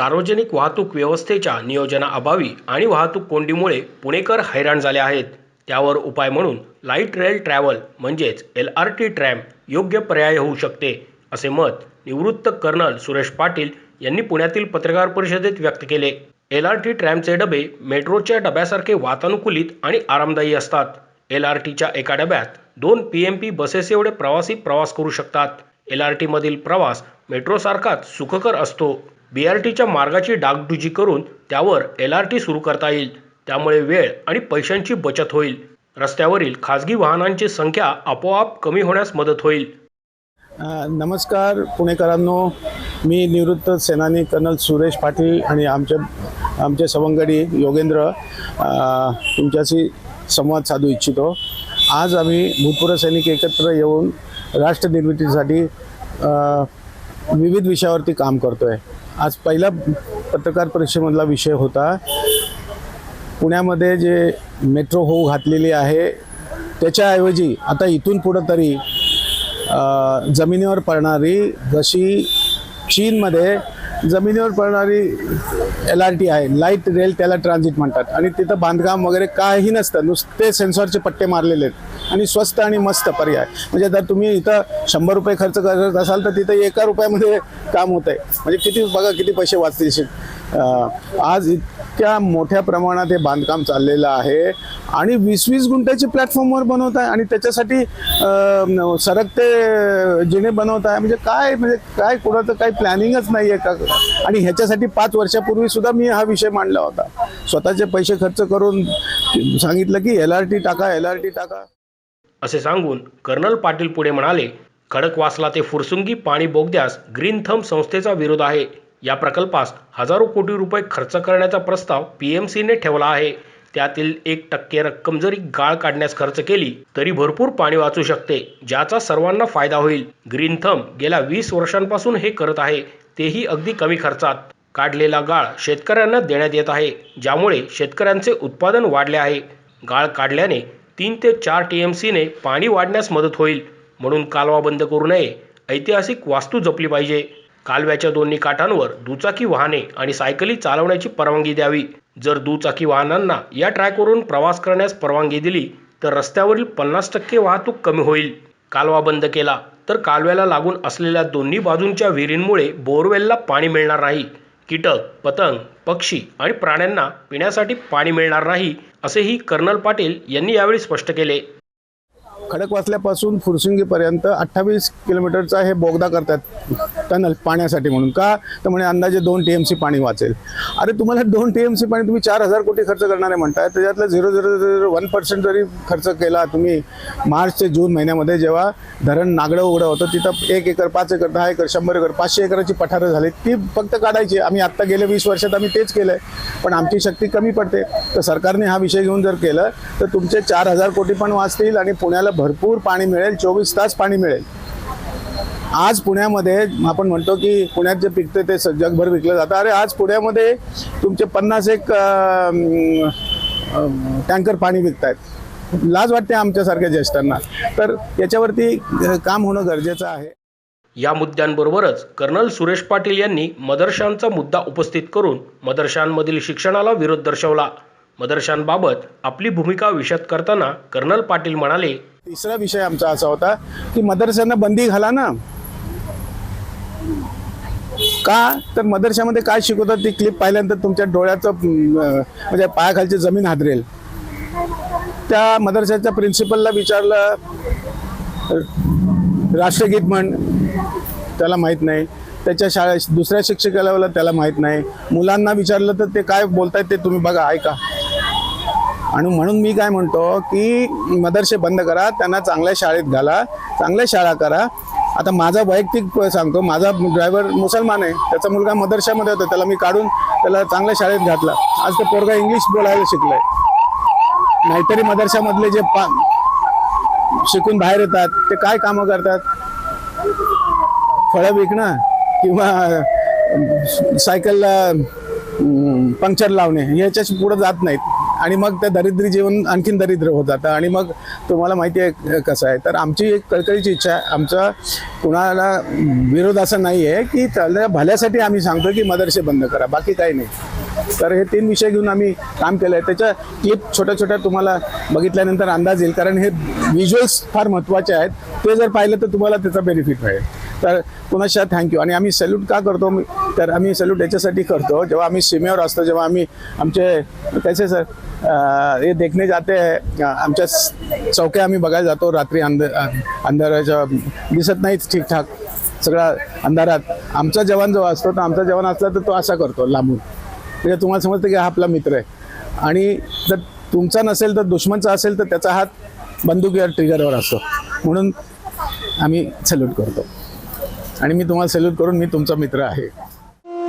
सार्वजनिक वाहतूक व्यवस्थेच्या नियोजनाअभावी आणि वाहतूक कोंडीमुळे पुणेकर हैराण झाले आहेत. त्यावर उपाय म्हणून लाइट रेल ट्रॅव्हल म्हणजेच एल आर टी ट्रॅम योग्य पर्याय होऊ शकते असे मत निवृत्त कर्नल सुरेश पाटील यांनी पुण्यातील पत्रकार परिषदेत व्यक्त केले. एल आर टी ट्रॅमचे डबे मेट्रोच्या डब्यासारखे वातानुकूलित आणि आरामदायी असतात. एल आर टीच्या एका डब्यात दोन पी एम पी बसेस एवढे प्रवासी प्रवास करू शकतात. एल आर टीमधील प्रवास मेट्रोसारखाच सुखकर असतो. बी आर टीच्या मार्गाची डागडुजी करून त्यावर एल आर टी सुरू करता येईल. त्यामुळे वेळ आणि पैशांची बचत होईल. रस्त्यावरील खाजगी वाहनांची संख्या आपोआप कमी होण्यास मदत होईल. नमस्कार पुणेकरांनो. मी निवृत्त सेनानी कर्नल सुरेश पाटील आणि आमच्या आमचे सवंगडी योगेंद्र तुमच्याशी संवाद साधू इच्छितो. आज आम्ही भूतपूर्व सैनिक एकत्र येऊन राष्ट्रनिर्मितीसाठी विविध विषयावरती काम करतो आहे आज पहिला पत्रकार परिषदेमधला विषय होता. पुण्यामध्ये जे मेट्रो होऊ घातलेली आहे त्याच्याऐवजी आता इथून पुढं तरी जमिनीवर पडणारी जशी चीनमध्ये जमिनीवर पडणारी एल आर टी आहे. लाइट रेल त्याला ट्रान्झिट म्हणतात. आणि तिथं बांधकाम वगैरे काही नसतं. नुसते सेन्सॉरचे पट्टे मारलेले आहेत. आणि स्वस्त आणि मस्त पर्याय. म्हणजे जर तुम्ही इथं शंभर रुपये खर्च करत असाल तर तिथं एका रुपयामध्ये काम होतं आहे म्हणजे किती बघा किती पैसे वाचतील. आज इतक्या मोठ्या प्रमाणात हे बांधकाम चाललेलं आहे आणि वीस वीस गुंठ्याची प्लॅटफॉर्मवर बनवत आहे आणि त्याच्यासाठी सरकते जिने बनवत आहे. म्हणजे काय म्हणजे काय कुणाचं काही प्लॅनिंगच नाही आहे का? आणि ह्याच्यासाठी पाच वर्षापूर्वी सुद्धा मी हा विषय मांडला होता. स्वतःचे पैसे खर्च करून सांगितलं की एल आर टी टाका एल आर टी टाका. असे सांगून कर्नल पाटील पुढे म्हणाले खडकवासला ते फुरसुंगी पाणी बोगद्यास ग्रीन थंब संस्थेचा विरोध आहे. या प्रकल्पास हजारो कोटी रुपये खर्च करण्याचा प्रस्ताव पी एम सीने ठेवला आहे. त्यातील एक टक्के रक्कम जरी गाळ काढण्यास खर्च केली तरी भरपूर पाणी वाचू शकते ज्याचा सर्वांना फायदा होईल. ग्रीन थम गेल्या वीस वर्षांपासून हे करत आहे. तेही अगदी कमी खर्चात. काढलेला गाळ शेतकऱ्यांना देण्यात येत आहे ज्यामुळे शेतकऱ्यांचे उत्पादन वाढले आहे. गाळ काढल्याने तीन ते चार टी एम सीने पाणी वाढण्यास मदत होईल. म्हणून कालवा बंद करू नये. ऐतिहासिक वास्तू जपली पाहिजे. कालव्याच्या दोन्ही काठांवर दुचाकी वाहने आणि सायकली चालवण्याची परवानगी द्यावी. जर दुचाकी वाहनांना या ट्रॅकवरून प्रवास करण्यास परवानगी दिली तर रस्त्यावरील पन्नास टक्के वाहतूक कमी होईल. कालवा बंद केला तर कालव्याला लागून असलेल्या दोन्ही बाजूंच्या विहिरींमुळे बोरवेलला पाणी मिळणार नाही. कीटक पतंग पक्षी आणि प्राण्यांना पिण्यासाठी पाणी मिळणार नाही असेही कर्नल पाटील यांनी यावेळी स्पष्ट केले. खडकवासल्यापासून फुरसुंगीपर्यंत अठ्ठावीस किलोमीटरचा हे बोगदा करतात टनल पाण्यासाठी म्हणून. का? तर म्हणे अंदाजे दोन टी एम सी पाणी वाचेल. अरे तुम्हाला दोन टी एम सी पाणी तुम्ही चार हजार कोटी खर्च करणारे आहे म्हणताय त्याच्यातलं zero zero zero one percent जरी खर्च केला तुम्ही मार्च ते जून महिन्यामध्ये जेव्हा धरण नागडं उघडं होतं तिथं एक एकर पाच एकर दहा एकर शंभर एकर पाचशे एकराची पठारं झाली ती फक्त काढायची. आम्ही आत्ता गेल्या वीस वर्षात आम्ही तेच केलं आहे पण आमची शक्ती कमी पडते. तर सरकारने हा विषय घेऊन जर केलं तर तुमचे चार हजार कोटी पण वाचतील आणि पुण्याला भरपूर पाणी मिळेल चोवीस तास पाणी मिळेल. आज पुण्यामध्ये आपण म्हणतो की पुण्यात जे पिकते ते जगभर विकलं जातं. अरे आज पुण्यामध्ये तुमचे पन्नास एक टँकर पाणी विकत आहेत लाज वाटते आमच्यासारख्या ज्येष्ठांना. तर याच्यावरती काम होणं गरजेचं आहे. या मुद्द्यांबरोबरच कर्नल सुरेश पाटील यांनी मदरशांचा मुद्दा उपस्थित करून मदरशांमधील शिक्षणाला विरोध दर्शवला. मदरशांबाबत आपली भूमिका विशद करताना कर्नल पाटील म्हणाले तिसरा विषय आमचा असा होता की मदरशांना बंदी घाला ना. का? तर मदरशामध्ये काय शिकवतात ती क्लिप पाहिल्यानंतर तुमच्या डोळ्याचं म्हणजे पायाखालची जमीन हादरेल. त्या मदरशाच्या प्रिन्सिपलला विचारलं राष्ट्रगीत म्हण त्याला माहीत नाही. त्याच्या शाळेत दुसऱ्या शिक्षकाला त्याला माहीत नाही. मुलांना विचारलं तर ते काय बोलतायत ते तुम्ही बघा ऐका. आणि म्हणून मी काय म्हणतो की मदरसे बंद करा त्यांना चांगल्या शाळेत घाला चांगल्या शाळा करा. आता माझा वैयक्तिक सांगतो माझा ड्रायव्हर मुसलमान आहे त्याचा मुलगा मदरशामध्ये होता त्याला मी काढून त्याला चांगल्या शाळेत घातला. आज तो पोरगा इंग्लिश बोलायला शिकलाय. नाहीतरी मदरशामधले जे पा शिकून बाहेर येतात ते काय कामं करतात? फळं विकणं किंवा सायकलला पंक्चर लावणे याच्याशी पुढे जात नाहीत. आणि मग त्या दरिद्री जीवन आणखीन दरिद्र होत जातं. आणि मग तुम्हाला माहिती आहे कसं आहे तर आमची एक कळकळीची इच्छा आहे. आमचा कुणाला विरोध असा नाही आहे की त्याला भल्यासाठी आम्ही सांगतो की मदरसे बंद करा बाकी काही नाही. तर हे तीन विषय घेऊन आम्ही काम केलं आहे. त्याच्या क्लिप छोट्या छोट्या तुम्हाला बघितल्यानंतर अंदाज येईल कारण हे व्हिज्युअल्स फार महत्त्वाचे आहेत. ते जर पाहिलं तर तुम्हाला त्याचा बेनिफिट मिळेल. तर पुनश्च थँक्यू आणि आम्ही सॅल्यूट का करतो? मी तर आम्ही सल्यूट याच्यासाठी करतो. जेव्हा आम्ही सीमेवर असतो जेव्हा आम्ही आमचे कैसे सर हे देखणे जाते आहे आमच्या चौक्या आम्ही बघायला जातो. रात्री अंध अंधाराच्या दिसत नाहीच ठीकठाक. सगळा अंधारात. आमचा जवान जो असतो तर आमचा जवान असला तर तो असा करतो लांबून. म्हणजे तुम्हाला समजतं की हा आपला मित्र आहे. आणि जर तुमचा नसेल तर दुश्मनचा असेल तर त्याचा हात बंदुकीवर ट्रिगरवर असतो. म्हणून आम्ही सल्यूट करतो. आणि मी तुम्हाला सल्यूट करून मी तुमचा मित्र आहे.